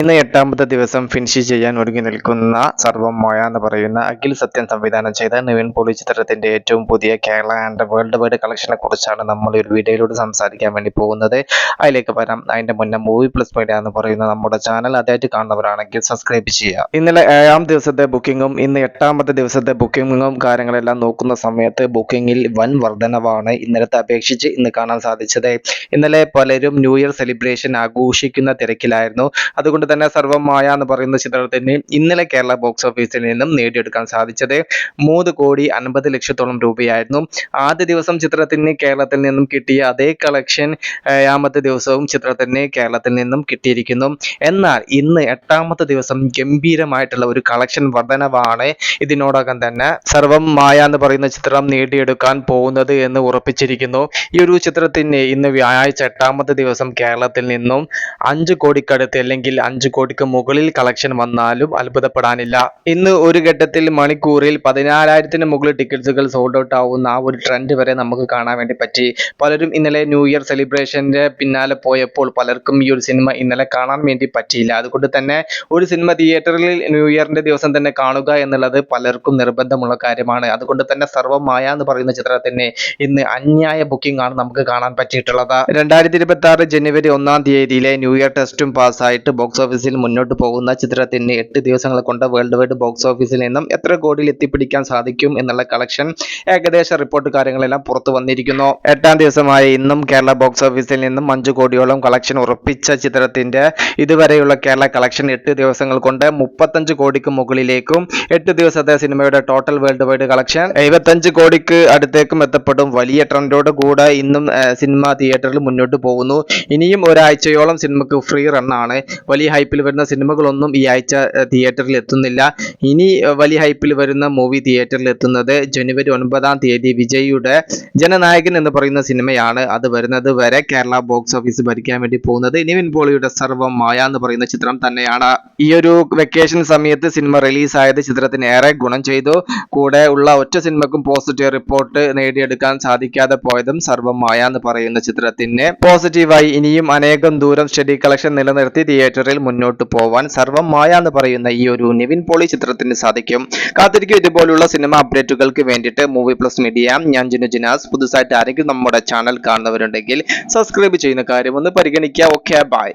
ഇന്ന് എട്ടാമത്തെ ദിവസം ഫിനിഷ് ചെയ്യാൻ ഒരുങ്ങി നിൽക്കുന്ന സർവം മോയ എന്ന് പറയുന്ന അഖിൽ സത്യൻ സംവിധാനം ചെയ്ത നിവിൻ പോളി ചിത്രത്തിന്റെ ഏറ്റവും പുതിയ കേരള ആൻഡ് വേൾഡ് വൈഡ് കളക്ഷനെ കുറിച്ചാണ് നമ്മൾ ഒരു വീഡിയോയിലൂടെ സംസാരിക്കാൻ വേണ്ടി പോകുന്നത്. അതിലേക്ക് വരാം. അതിന്റെ മുന്നേ മൂവി പ്ലസ് മീഡിയ എന്ന് പറയുന്ന നമ്മുടെ ചാനൽ. ആദ്യമായിട്ട് കാണുന്നവരാണെങ്കിൽ സബ്സ്ക്രൈബ് ചെയ്യുക. ഇന്നലെ ഏഴാം ദിവസത്തെ ബുക്കിങ്ങും ഇന്ന് എട്ടാമത്തെ ദിവസത്തെ ബുക്കിങ്ങും കാര്യങ്ങളെല്ലാം നോക്കുന്ന സമയത്ത് ബുക്കിങ്ങിൽ വൻ വർധനവാണ് ഇന്നലത്തെ അപേക്ഷിച്ച് ഇന്ന് കാണാൻ സാധിച്ചത്. ഇന്നലെ പലരും ന്യൂ ഇയർ സെലിബ്രേഷൻ ആഘോഷിക്കുന്ന തിരക്കിലായിരുന്നു. അതുകൊണ്ട് തന്നെ സർവമായ എന്ന് പറയുന്ന ചിത്രത്തിന് ഇന്നലെ കേരള ബോക്സ് ഓഫീസിൽ നിന്നും നേടിയെടുക്കാൻ സാധിച്ചത് മൂന്ന് കോടി അൻപത് ലക്ഷത്തോളം രൂപയായിരുന്നു. ആദ്യ ദിവസം ചിത്രത്തിന് കേരളത്തിൽ നിന്നും കിട്ടിയ അതേ കളക്ഷൻ ഏഴാമത്തെ ദിവസവും ചിത്രത്തിന് കേരളത്തിൽ നിന്നും കിട്ടിയിരിക്കുന്നു. എന്നാൽ ഇന്ന് എട്ടാമത്തെ ദിവസം ഗംഭീരമായിട്ടുള്ള ഒരു കളക്ഷൻ വർധനവാണ് ഇതിനോടകം തന്നെ സർവം മായ എന്ന് പറയുന്ന ചിത്രം നേടിയെടുക്കാൻ പോകുന്നത് എന്ന് ഉറപ്പിച്ചിരിക്കുന്നു. ഈ ഒരു ചിത്രത്തിന് ഇന്ന് വ്യാഴാഴ്ച എട്ടാമത്തെ ദിവസം കേരളത്തിൽ നിന്നും അഞ്ച് കോടിക്കടുത്ത് അല്ലെങ്കിൽ അഞ്ച് കോടിക്ക് മുകളിൽ കളക്ഷൻ വന്നാലും അത്ഭുതപ്പെടാനില്ല. ഇന്ന് ഒരു ഘട്ടത്തിൽ മണിക്കൂറിൽ പതിനാലായിരത്തിന് മുകളിൽ ടിക്കറ്റ്സുകൾ സോൾഡ് ഔട്ട് ആവുന്ന ആ ഒരു ട്രെൻഡ് വരെ നമുക്ക് കാണാൻ വേണ്ടി പറ്റി. പലരും ഇന്നലെ ന്യൂ ഇയർ സെലിബ്രേഷന്റെ പിന്നാലെ പോയപ്പോൾ പലർക്കും ഈ ഒരു സിനിമ ഇന്നലെ കാണാൻ വേണ്ടി പറ്റിയില്ല. അതുകൊണ്ട് തന്നെ ഒരു സിനിമ തിയേറ്ററിൽ ന്യൂ ഇയറിന്റെ ദിവസം തന്നെ കാണുക എന്നുള്ളത് പലർക്കും നിർബന്ധമുള്ള കാര്യമാണ്. അതുകൊണ്ട് തന്നെ സർവമായ എന്ന് പറയുന്ന ചിത്രത്തിന് ഇന്ന് അന്യായ ബുക്കിംഗ് ആണ് നമുക്ക് കാണാൻ പറ്റിയിട്ടുള്ളത്. രണ്ടായിരത്തി ഇരുപത്തി ആറ് ജനുവരി ഒന്നാം തീയതിയിലെ ന്യൂ ഇയർ ടെസ്റ്റും പാസ്സായിട്ട് ബോക്സ് ഓഫീസിൽ മുന്നോട്ട് പോകുന്ന ചിത്രത്തിന് എട്ട് ദിവസങ്ങൾ കൊണ്ട് വേൾഡ് വൈഡ് ബോക്സ് ഓഫീസിൽ നിന്നും എത്ര കോടിയിൽ എത്തിപ്പിടിക്കാൻ സാധിക്കും എന്നുള്ള കളക്ഷൻ ഏകദേശ റിപ്പോർട്ട് കാര്യങ്ങളെല്ലാം പുറത്തു വന്നിരിക്കുന്നു. എട്ടാം ദിവസമായ ഇന്നും കേരള ബോക്സ് ഓഫീസിൽ നിന്നും അഞ്ച് കോടിയോളം കളക്ഷൻ ഉറപ്പിച്ച ചിത്രത്തിന്റെ ഇതുവരെയുള്ള കേരള കളക്ഷൻ എട്ട് ദിവസങ്ങൾ കൊണ്ട് മുപ്പത്തഞ്ച് കോടിക്ക് മുകളിലേക്കും എട്ട് ദിവസത്തെ സിനിമയുടെ ടോട്ടൽ വേൾഡ് വൈഡ് കളക്ഷൻ എഴുപത്തഞ്ച് കോടിക്ക് അടുത്തേക്കും എത്തപ്പെടും. വലിയ ട്രെൻഡോട് കൂടെ ഇന്നും സിനിമാ തിയേറ്ററിൽ മുന്നോട്ട് പോകുന്നു. ഇനിയും ഒരാഴ്ചയോളം സിനിമക്ക് ഫ്രീ റണ്ണാണ്. വലിയ ഹൈപ്പിൽ വരുന്ന സിനിമകളൊന്നും ഈ ആഴ്ച തിയേറ്ററിൽ എത്തുന്നില്ല. ഇനി വലിയ ഹൈപ്പിൽ വരുന്ന മൂവി തിയേറ്ററിൽ എത്തുന്നത് ജനുവരി ഒൻപതാം തീയതി വിജയിയുടെ ജനനായകൻ എന്ന് പറയുന്ന സിനിമയാണ് അത് വരുന്നത് വരെ കേരള ബോക്സ് ഓഫീസ് ഭരിക്കാൻ വേണ്ടി പോകുന്നത്. നിവിൻ പോളിയുടെ സർവം മായ എന്ന് പറയുന്ന ചിത്രം തന്നെയാണ്. ഈ ഒരു വെക്കേഷൻ സമയത്ത് സിനിമ റിലീസായത് ചിത്രത്തിന് ഏറെ ഗുണം ചെയ്തു. കൂടെ ഉള്ള ഒറ്റ സിനിമക്കും പോസിറ്റീവ് റിപ്പോർട്ട് നേടിയെടുക്കാൻ സാധിക്കാതെ പോയതും സർവം മായ എന്ന് പറയുന്ന ചിത്രത്തിന്. പോസിറ്റീവായി ഇനിയും അനേകം ദൂരം സ്റ്റഡി കളക്ഷൻ നിലനിർത്തി തിയേറ്ററിൽ മുന്നോട്ട് പോവാൻ സർവം മായ എന്ന് പറയുന്ന ഈ ഒരു നിവിൻ പോളി ചിത്രത്തിന് സാധിക്കും. കാത്തിരിക്കും ഇതുപോലുള്ള സിനിമ അപ്ഡേറ്റുകൾക്ക് വേണ്ടിയിട്ട് മൂവി പ്ലസ് മീഡിയ ഞാൻ ജിനു ജിനാസ്. പുതുസായിട്ട് ആരെങ്കിലും നമ്മുടെ ചാനൽ കാണുന്നവരുണ്ടെങ്കിൽ സബ്സ്ക്രൈബ് ചെയ്യുന്ന കാര്യം ഒന്ന് പരിഗണിക്കുക. Okay bye